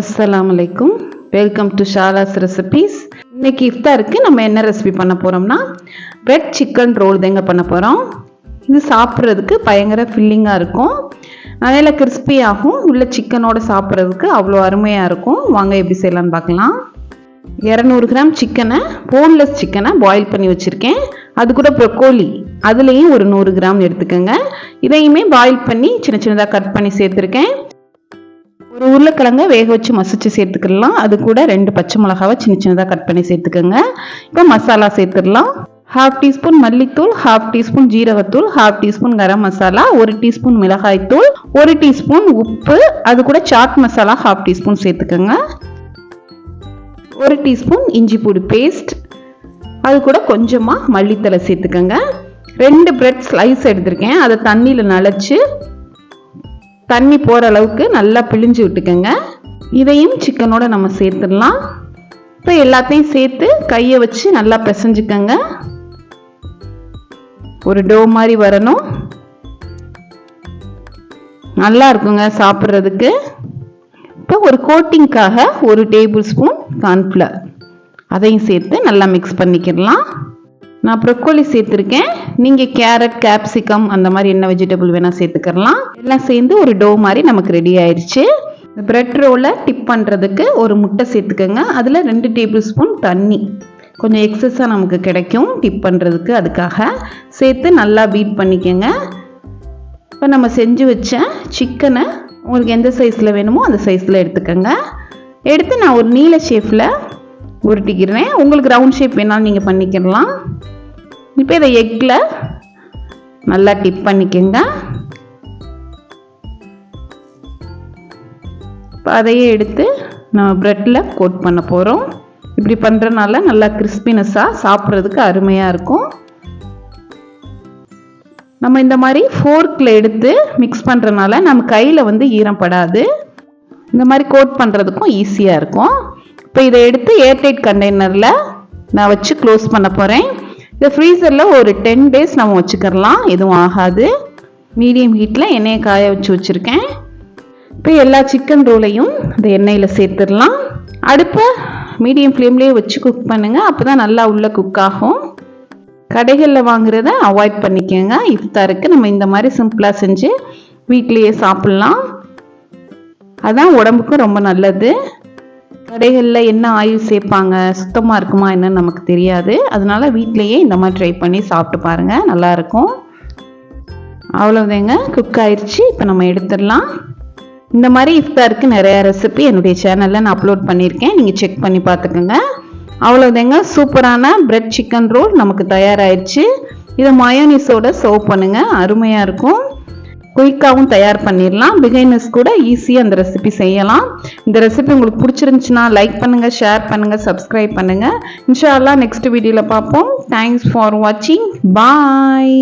அஸ்லாமலைக்கும் welcome to Shala's recipes இன்னைக்கு இஃப்தாருக்கு நம்ம என்ன ரெசிபி பண்ண போகிறோம்னா பிரெட் சிக்கன் ரோல் தேங்க பண்ண போகிறோம் இது சாப்பிட்றதுக்கு பயங்கர ஃபில்லிங்காக இருக்கும். நல்லா கிறிஸ்பியாகும் உள்ள சிக்கனோட சாப்பிட்றதுக்கு அவ்வளோ அருமையாக இருக்கும். வாங்க எப்படி செய்யலாம்னு பார்க்கலாம். இரநூறு கிராம் சிக்கனை போன்லெஸ் சிக்கனை பாயில் பண்ணி வச்சுருக்கேன். அது கூட ப்ரொக்கோலி அதுலேயும் ஒரு நூறு கிராம் எடுத்துக்கோங்க. இதையுமே பாயில் பண்ணி சின்ன சின்னதாக கட் பண்ணி சேர்த்துருக்கேன். ஒரு உருளைக்கிழங்க வேக வச்சு மசிச்சு சேர்த்துக்கலாம். அது கூட ரெண்டு பச்சை மிளகாவை சின்ன சின்னதாக கட் பண்ணி சேர்த்துக்கோங்க. இப்போ மசாலா சேர்த்துடலாம். ஹாஃப் டீஸ்பூன் மல்லித்தூள் ஹாஃப் டீஸ்பூன் ஜீரகத்தூள் ஹாஃப் டீஸ்பூன் கரம் மசாலா ஒரு டீஸ்பூன் மிளகாய்த்தூள் ஒரு டீஸ்பூன் உப்பு அது கூட சாட் மசாலா ஹாஃப் டீஸ்பூன் சேர்த்துக்கோங்க. ஒரு டீஸ்பூன் இஞ்சி பூடி பேஸ்ட் அது கூட கொஞ்சமாக மல்லித்தலை சேர்த்துக்கோங்க. ரெண்டு பிரெட் ஸ்லைஸ் எடுத்திருக்கேன். அதை தண்ணியில் நனைச்சி தண்ணி போகிற அளவுக்கு நல்லா பிழிஞ்சு விட்டுக்கோங்க. இதையும் சிக்கனோட நம்ம சேர்த்துடலாம். இப்போ எல்லாத்தையும் சேர்த்து கையை வச்சு நல்லா பிசைஞ்சுக்கோங்க. ஒரு டோ மாதிரி வரணும். நல்லா இருக்குங்க சாப்பிட்றதுக்கு. இப்போ ஒரு கோட்டிங்க்காக ஒரு டேபிள் ஸ்பூன் கார்ன்ஃப்ளவர் அதையும் சேர்த்து நல்லா மிக்ஸ் பண்ணிக்கிடலாம். நான் ப்ரொக்கோலி சேர்த்துருக்கேன். நீங்கள் கேரட் கேப்சிகம் அந்த மாதிரி என்ன வெஜிடபிள் வேணால் சேர்த்துக்கலாம். எல்லாம் சேர்ந்து ஒரு டோ மாதிரி நமக்கு ரெடி ஆயிடுச்சு. பிரெட் ரோலை டிப் பண்ணுறதுக்கு ஒரு முட்டை சேர்த்துக்கோங்க. அதில் ரெண்டு டேபிள் ஸ்பூன் தண்ணி. கொஞ்சம் எக்ஸஸாக நமக்கு கிடைக்கும் டிப் பண்ணுறதுக்கு அதுக்காக. சேர்த்து நல்லா பீட் பண்ணிக்கோங்க. இப்போ நம்ம செஞ்சு வச்ச சிக்கனை உங்களுக்கு எந்த சைஸில் வேணுமோ அந்த சைஸில் எடுத்துக்கோங்க. எடுத்து நான் ஒரு நீல ஷேப்பில் உருட்டிக்கிறேன். உங்களுக்கு ரவுண்ட் ஷேப் வேணாலும் நீங்கள் பண்ணிக்கிடலாம் இப்போ இதை எக்கில் நல்லா டிப் பண்ணிக்கோங்க. இப்போ அதையே எடுத்து நம்ம ப்ரெட்டில் கோட் பண்ண போகிறோம் இப்படி பண்ணுறனால நல்லா கிறிஸ்பினஸ்ஸாக சாப்பிட்றதுக்கு அருமையாக இருக்கும். நம்ம இந்த மாதிரி ஃபோர்க்கில் எடுத்து மிக்ஸ் பண்ணுறனால நம்ம கையில் வந்து ஈரப்படாது. இந்த மாதிரி கோட் பண்ணுறதுக்கும் ஈஸியாக இருக்கும். இப்போ இதை எடுத்து ஏர்டைட் கண்டெய்னரில் நான் வச்சு க்ளோஸ் பண்ண போகிறேன் இதை ஃப்ரீசரில் ஒரு டென் டேஸ் நம்ம வச்சுக்கிறலாம். எதுவும் ஆகாது. மீடியம் ஹீட்டில் எண்ணெயை காய வச்சு வச்சுருக்கேன். இப்போ எல்லா சிக்கன் ரோலையும் இந்த எண்ணெயில் சேர்த்துடலாம். அடுப்பை மீடியம் ஃப்ளேம்லேயே வச்சு குக் பண்ணுங்கள் அப்போ தான் நல்லா உள்ளே குக் ஆகும். கடைகளில் வாங்குறத அவாய்ட் பண்ணிக்கோங்க. இஃப்தாருக்கு நம்ம இந்த மாதிரி சிம்பிளாக செஞ்சு வீட்லேயே சாப்பிட்லாம். அதுதான் உடம்புக்கும் ரொம்ப நல்லது. கடைகளில் என்ன ஆயில் சேர்ப்பாங்க? சுத்தமாக இருக்குமா என்னன்னு நமக்கு தெரியாது. அதனால வீட்லேயே இந்த மாதிரி ட்ரை பண்ணி சாப்பிட்டு பாருங்கள் நல்லாயிருக்கும் அவ்வளோதேங்க குக் ஆயிடுச்சு இப்போ நம்ம எடுத்துடலாம். இந்த மாதிரி இஃப்தாருக்கு நிறையா ரெசிபி என்னுடைய சேனலில் நான் அப்லோட் பண்ணியிருக்கேன். நீங்கள் செக் பண்ணி பார்த்துக்கோங்க. அவ்வளோதேங்க சூப்பரான பிரெட் சிக்கன் ரோல் நமக்கு தயாராகிடுச்சு இதை மயோனிஸோட சர்வ் பண்ணுங்கள் அருமையாக இருக்கும். குயிக்காகவும் தயார் பண்ணிடலாம் பிகைனர்ஸ் கூட ஈஸியாக அந்த ரெசிபி செய்யலாம். இந்த ரெசிபி உங்களுக்கு பிடிச்சிருந்துச்சுன்னா லைக் பண்ணுங்கள் ஷேர் பண்ணுங்கள் சப்ஸ்கிரைப் பண்ணுங்கள் இன்ஷால்லா நெக்ஸ்ட் வீடியோவில் பார்ப்போம். தேங்க்ஸ் ஃபார் வாட்சிங் பாய்